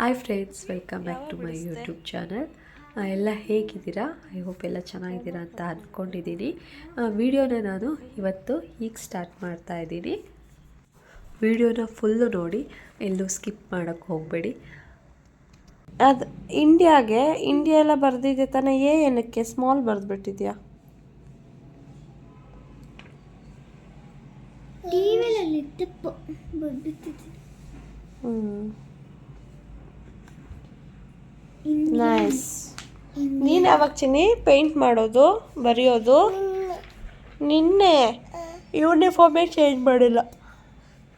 Hi friends welcome back to my YouTube channel ಎಲ್ಲ ಹೇಗಿದ್ದೀರಾ? I hope ಎಲ್ಲ ಚೆನ್ನಾಗಿದ್ದೀರಾ ಅಂತ ಅಂದ್ಕೊಂಡಿದ್ದೀನಿ ವಿಡಿಯೋನ ನಾನು ಇವತ್ತು ಈಗ ಸ್ಟಾರ್ಟ್ ಮಾಡ್ತಾ ಇದ್ದೀನಿ. ವಿಡಿಯೋನ ಫುಲ್ಲು ನೋಡಿ ಎಲ್ಲೂ ಸ್ಕಿಪ್ ಮಾಡೋಕ್ಕೆ ಹೋಗಬೇಡಿ. ಅದು ಇಂಡಿಯಾಗೆ ಇಂಡಿಯಾ ಎಲ್ಲ ಬರೆದಿದೆ ತಾನೇ ಏ ಏನಕ್ಕೆ? ಸ್ಮಾಲ್ ಬರೆದ್ಬಿಟ್ಟಿದ್ಯಾ? ಹ್ಞೂ ನೈಸ್ ನೀನು ಯಾವಾಗ ಚಿನ್ನಿ? ಪೇಂಟ್ ಮಾಡೋದು ಬರೆಯೋದು? ನಿನ್ನೆ ಯೂನಿಫಾರ್ಮೇ ಚೇಂಜ್ ಮಾಡಿಲ್ಲ.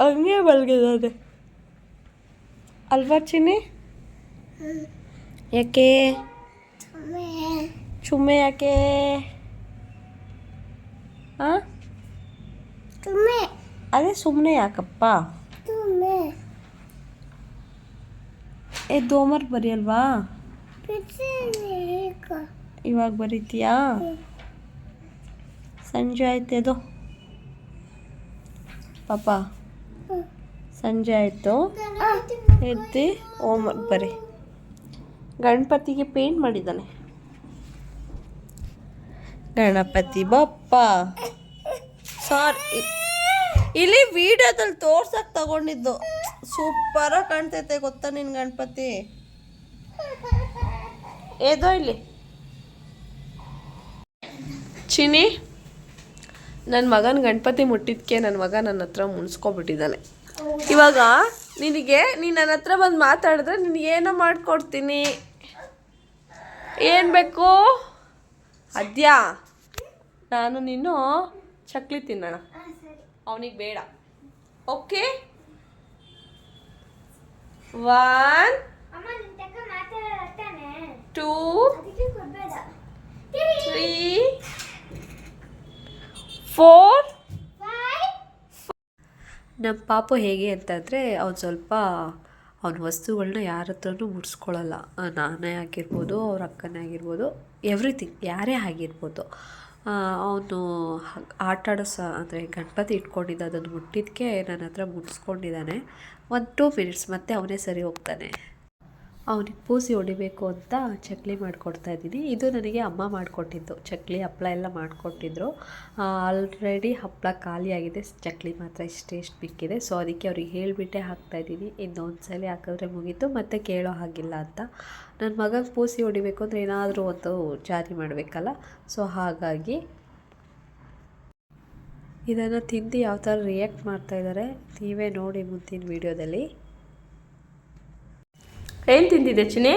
ಹಂಗೆ ಮಲಗಿದ್ದಾನೆ ಅಲ್ವಾ ಚಿನ್ನಿ? ಯಾಕೆ? ಚುಮ್ಮೆ. ಯಾಕೆ? ಹಾಂ ಅದೇ ಸುಮ್ಮನೆ ಯಾಕಪ್ಪ? ಏ ದೋಮರ್ ಬರೆಯಲ್ವಾ? ಇವಾಗ ಬರೀತೀಯಾ? ಸಂಜೆ ಆಯ್ತು ಅದು ಪಾಪ. ಸಂಜೆ ಆಯಿತು. ಎದ್ದು ಓಮ್ ಬರೀ. ಗಣಪತಿಗೆ ಪೇಂಟ್ ಮಾಡಿದ್ದಾನೆ. ಗಣಪತಿ ಬಪ್ಪ. ಸಾರಿ. ಇಲ್ಲಿ ವಿಡಿಯೋದಲ್ಲಿ ತೋರ್ಸಕ್ಕೆ ತಗೊಂಡಿದ್ದು. ಸೂಪರಾಗಿ ಕಾಣ್ತೈತೆ ಗೊತ್ತಾ ನಿನ್ ಗಣಪತಿ? ಏದೋ ಇಲ್ಲಿ. ಚಿನಿ ನನ್ನ ಮಗನ ಗಣಪತಿ ಮುಟ್ಟಿದ್ಕೆ ನನ್ನ ಮಗ ನನ್ನ ಹತ್ರ ಮುನ್ಸ್ಕೊಬಿಟ್ಟಿದ್ದಾನೆ ಇವಾಗ ನಿನಗೆ ನೀನು ನನ್ನ ಹತ್ರ ಬಂದು ಮಾತಾಡಿದ್ರೆ ನಿನಗೇನೋ ಮಾಡಿಕೊಡ್ತೀನಿ. ಏನು ಬೇಕು? ಅದ್ಯಾ? ನಾನು ನೀನು ಚಕ್ಲಿ ತಿನ್ನೋಣ. ಅವನಿಗೆ ಬೇಡ. ಓಕೆ? ಒನ್ ಅಮ್ಮ ನಿನ್ ತಕ್ಕ ಮಾತಾಡ್ತಾನೆ ಟೂ ತ್ರೀ ಫೋರ್ ನಮ್ಮ ಪಾಪು ಹೇಗೆ ಅಂತಂದರೆ ಅವ್ನು ಸ್ವಲ್ಪ ಅವನ ವಸ್ತುಗಳನ್ನ ಯಾರ ಹತ್ರನೂ ಮುಡ್ಸ್ಕೊಳ್ಳಲ್ಲ ನಾನೇ ಆಗಿರ್ಬೋದು, ಅವ್ರ ಅಕ್ಕನೇ ಆಗಿರ್ಬೋದು ಎವ್ರಿಥಿಂಗ್ ಯಾರೇ ಆಗಿರ್ಬೋದು. ಅವನು ಆಟ ಆಡೋ ಸ, ಅಂದರೆ ಗಣಪತಿ ಇಟ್ಕೊಂಡಿದ್ದ, ಅದನ್ನು ಮುಟ್ಟಿದ್ದಕ್ಕೆ ನನ್ನ ಹತ್ರ ಮುಟ್ಸ್ಕೊಂಡಿದ್ದಾನೆ. ಒಂದು ಟೂ ಮಿನಿಟ್ಸ್ ಮತ್ತೆ ಅವನೇ ಸರಿ ಹೋಗ್ತಾನೆ. ಅವನಿಗೆ ಪೂಸಿ ಹೊಡಿಬೇಕು ಅಂತ ಚಕ್ಲಿ ಮಾಡಿಕೊಡ್ತಾ ಇದ್ದೀನಿ. ಇದು ನನಗೆ ಅಮ್ಮ ಮಾಡಿಕೊಟ್ಟಿದ್ದು. ಚಕ್ಲಿ ಹಪ್ಪಳ ಎಲ್ಲ ಮಾಡಿಕೊಟ್ಟಿದ್ರು. ಆಲ್ರೆಡಿ ಹಪ್ಪಳ ಖಾಲಿಯಾಗಿದೆ ಚಕ್ಲಿ ಮಾತ್ರ ಇಷ್ಟೇ, ಇಷ್ಟು ಬಿಕ್ಕಿದೆ. ಸೊ ಅದಕ್ಕೆ ಅವ್ರಿಗೆ ಹೇಳಿಬಿಟ್ಟೆ ಹಾಕ್ತಾಯಿದ್ದೀನಿ ಇನ್ನೊಂದು ಸಲ ಹಾಕಿದ್ರೆ ಮುಗೀತು. ಮತ್ತು ಕೇಳೋ ಹಾಗಿಲ್ಲ ಅಂತ. ನನ್ನ ಮಗಗೆ ಪೂಸಿ ಹೊಡಿಬೇಕು ಅಂದರೆ ಏನಾದರೂ ಒಂದು ಜಾರಿ ಮಾಡಬೇಕಲ್ಲ? ಸೊ ಹಾಗಾಗಿ ಇದನ್ನು ತಿಂದು ಯಾವ ಥರ ರಿಯಾಕ್ಟ್ ಮಾಡ್ತಾಯಿದ್ದಾರೆ ನೀವೇ ನೋಡಿ ಮುಂದಿನ ವೀಡಿಯೋದಲ್ಲಿ ಏನು ತಿಂದಿದೆ ಚಿನಿ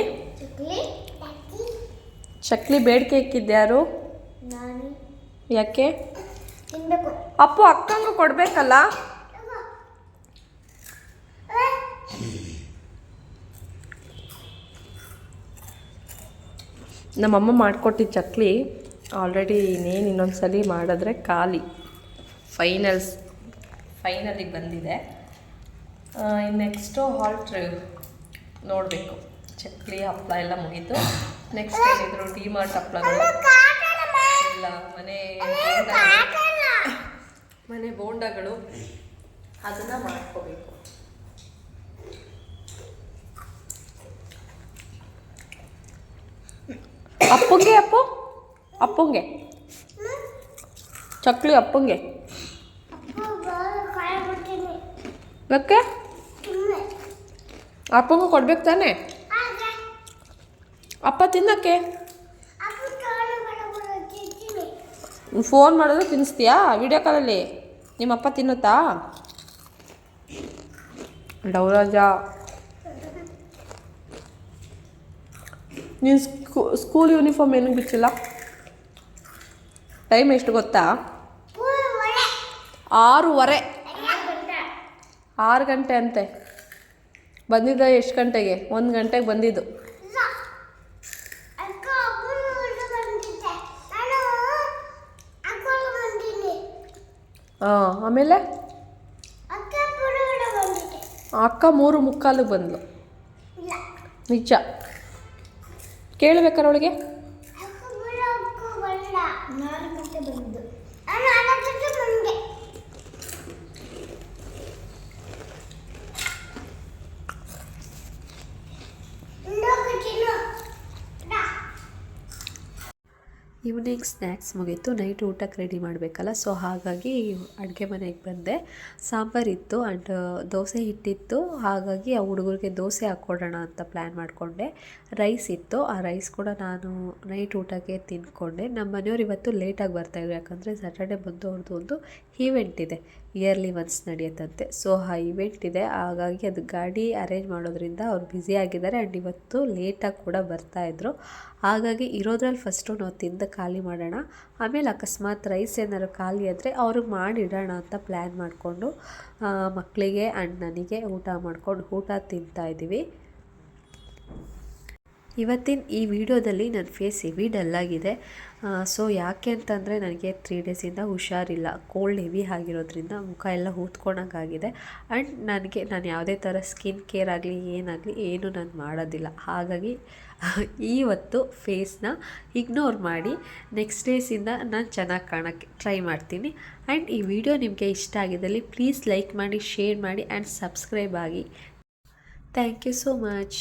ಚಕ್ಲಿ ಬೇಡಿಕೆ ಇಕ್ಕಿದ್ದೆ ಯಾರು? ಯಾಕೆ? ಅಪ್ಪು ಅಕ್ಕಂಗೂ ಕೊಡಬೇಕಲ್ಲ? ನಮ್ಮಮ್ಮ ಮಾಡಿಕೊಟ್ಟಿದ್ದ ಚಕ್ಲಿ ಆಲ್ರೆಡಿ ಇನ್ನೇನು ಇನ್ನೊಂದು ಸಲ ಮಾಡಿದ್ರೆ ಖಾಲಿ. ಫೈನಲ್ಸ್ ಫೈನಲಿಗೆ ಬಂದಿದೆ. ನೆಕ್ಸ್ಟು ಹಾಲ್ಟ್ ನೋಡಬೇಕು. ಚಕ್ಲಿ ಹಪ್ಪಳ ಎಲ್ಲ ಮುಗೀತು. ನೆಕ್ಸ್ಟ್ ಏನಿದ್ರು ಡಿ ಮಾರ್ಟ್ ಹಪ್ಪಳಗಳು ಇಲ್ಲ ಮನೆ ಮನೆ ಬೋಂಡಗಳು. ಅದನ್ನು ಮಾಡ್ಕೋಬೇಕು. ಅಪ್ಪಂಗೆ ಅಪ್ಪು? ಅಪ್ಪಂಗೆ. ಚಕ್ಲಿ ಅಪ್ಪಂಗೆ. ತುಮ್ಮೆ ಅಪ್ಪಂಗೂ ಕೊಡ್ಬೇಕು ತಾನೆ? ಅಪ್ಪ ತಿನ್ನಕ್ಕೆ? ಅಪ್ಪ ಫೋನ್ ಮಾಡಿದ್ರೆ ತಿನ್ನಿಸ್ತೀಯಾ ವಿಡಿಯೋ ಕಾಲಲ್ಲಿ? ನಿಮ್ಮಪ್ಪ ತಿನ್ನುತ್ತಾ? ಡೌರಾಜ ನೀನು ಸ್ಕೂ ಸ್ಕೂಲ್ ಯೂನಿಫಾರ್ಮ್ ಏನಕ್ಕೆ ಬಿಚ್ಚಿಲ್ಲ ಟೈಮ್ ಎಷ್ಟು ಗೊತ್ತಾ? ಆರೂವರೆ. ಆರು ಗಂಟೆ ಅಂತೆ. ಬಂದಿದ್ದ ಎಷ್ಟು ಗಂಟೆಗೆ? ಒಂದು ಗಂಟೆಗೆ ಬಂದಿದ್ದು. ಹಾಂ ಆಮೇಲೆ? ಅಕ್ಕ ಮೂರು ಮುಕ್ಕಾಲು ಬಂದ್ಲು. ನಿಜ. ಕೇಳಬೇಕಾರೆ ಅವಳಿಗೆ ಅಕ್ಕ ಪುರ ಅಕ್ಕ ಬರಲ್ಲ ನಾಲ್ಕು ಗಂಟೆ ಬಂದು ನಾನು ನಾಲ್ಕು ಗಂಟೆ ಬಂದೆ ಈವ್ನಿಂಗ್ ಸ್ನ್ಯಾಕ್ಸ್ ಮುಗೀತು, ನೈಟ್ ಊಟಕ್ಕೆ ರೆಡಿ ಮಾಡಬೇಕಲ್ಲ. ಸೊ, ಹಾಗಾಗಿ ಅಡುಗೆ ಮನೆಗೆ ಬಂದೆ. ಸಾಂಬಾರಿತ್ತು ಆ್ಯಂಡ್ ದೋಸೆ ಹಿಟ್ಟಿತ್ತು. ಹಾಗಾಗಿ ಆ ಹುಡುಗರಿಗೆ ದೋಸೆ ಹಾಕ್ಕೊಡೋಣ ಅಂತ ಪ್ಲ್ಯಾನ್ ಮಾಡಿಕೊಂಡೆ. ರೈಸ್ ಇತ್ತು. ಆ ರೈಸ್ ಕೂಡ ನಾನು ನೈಟ್ ಊಟಕ್ಕೆ ತಿಂದ್ಕೊಂಡೆ. ನಮ್ಮ ಮನೆಯವ್ರು ಇವತ್ತು ಲೇಟಾಗಿ ಬರ್ತಾಯಿದ್ರು ಯಾಕಂದರೆ ಸ್ಯಾಟರ್ಡೆ ಬಂದು ಅವ್ರದ್ದು ಒಂದು ಈವೆಂಟ್ ಇದೆ. ಇಯರ್ಲಿ ಒನ್ಸ್ ನಡೆಯುತ್ತಂತೆ. ಸೊ ಆ ಇವೆಂಟ್ ಇದೆ. ಹಾಗಾಗಿ ಅದು ಗಾಡಿ ಅರೇಂಜ್ ಮಾಡೋದ್ರಿಂದ ಅವ್ರು ಬ್ಯುಸಿ ಆಗಿದ್ದಾರೆ ಆ್ಯಂಡ್ ಇವತ್ತು ಲೇಟಾಗಿ ಕೂಡ ಬರ್ತಾಯಿದ್ರು ಹಾಗಾಗಿ ಇರೋದ್ರಲ್ಲಿ ಫಸ್ಟು ನಾವು ತಿಂದು ಖಾಲಿ ಮಾಡೋಣ. ಆಮೇಲೆ ಅಕಸ್ಮಾತ್ ರೈಸ್ ಏನಾದ್ರು ಖಾಲಿ ಆದರೆ ಅವ್ರಿಗೆ ಮಾಡಿಡೋಣ ಅಂತ ಪ್ಲ್ಯಾನ್ ಮಾಡಿಕೊಂಡು ಮಕ್ಕಳಿಗೆ ಆ್ಯಂಡ್ ನನಗೆ ಊಟ ಮಾಡ್ಕೊಂಡು ಊಟ ತಿಂತಾ ಇದ್ದೀವಿ. ಇವತ್ತಿನ ಈ ವಿಡಿಯೋದಲ್ಲಿ ನನ್ನ ಫೇಸ್ ಹೆವಿ ಡಲ್ಲಾಗಿದೆ ಸೊ ಯಾಕೆ ಅಂತಂದರೆ ನನಗೆ ತ್ರೀ ಡೇಸಿಂದ ಹುಷಾರಿಲ್ಲ. ಕೋಲ್ಡ್ ಹೆವಿ ಆಗಿರೋದ್ರಿಂದ ಮುಖ ಎಲ್ಲ ಊದ್ಕೊಂಡಂಗಾಗಿದೆ ಆ್ಯಂಡ್ ನನಗೆ, ನಾನು ಯಾವುದೇ ಥರ ಸ್ಕಿನ್ ಕೇರ್ ಆಗಲಿ, ಏನಾಗಲಿ ಏನು ನಾನು ಮಾಡೋದಿಲ್ಲ. ಹಾಗಾಗಿ ಇವತ್ತು ಫೇಸ್ನ ಇಗ್ನೋರ್ ಮಾಡಿ ನೆಕ್ಸ್ಟ್ ಡೇಸಿಂದ ನಾನು ಚೆನ್ನಾಗಿ ಕಾಣೋಕ್ಕೆ ಟ್ರೈ ಮಾಡ್ತೀನಿ. ಆ್ಯಂಡ್ ಈ ವಿಡಿಯೋ ನಿಮಗೆ ಇಷ್ಟ ಆಗಿದ್ದಲ್ಲಿ ಪ್ಲೀಸ್ ಲೈಕ್ ಮಾಡಿ ಶೇರ್ ಮಾಡಿ ಆ್ಯಂಡ್ ಸಬ್ಸ್ಕ್ರೈಬ್ ಆಗಿ. Thank you so much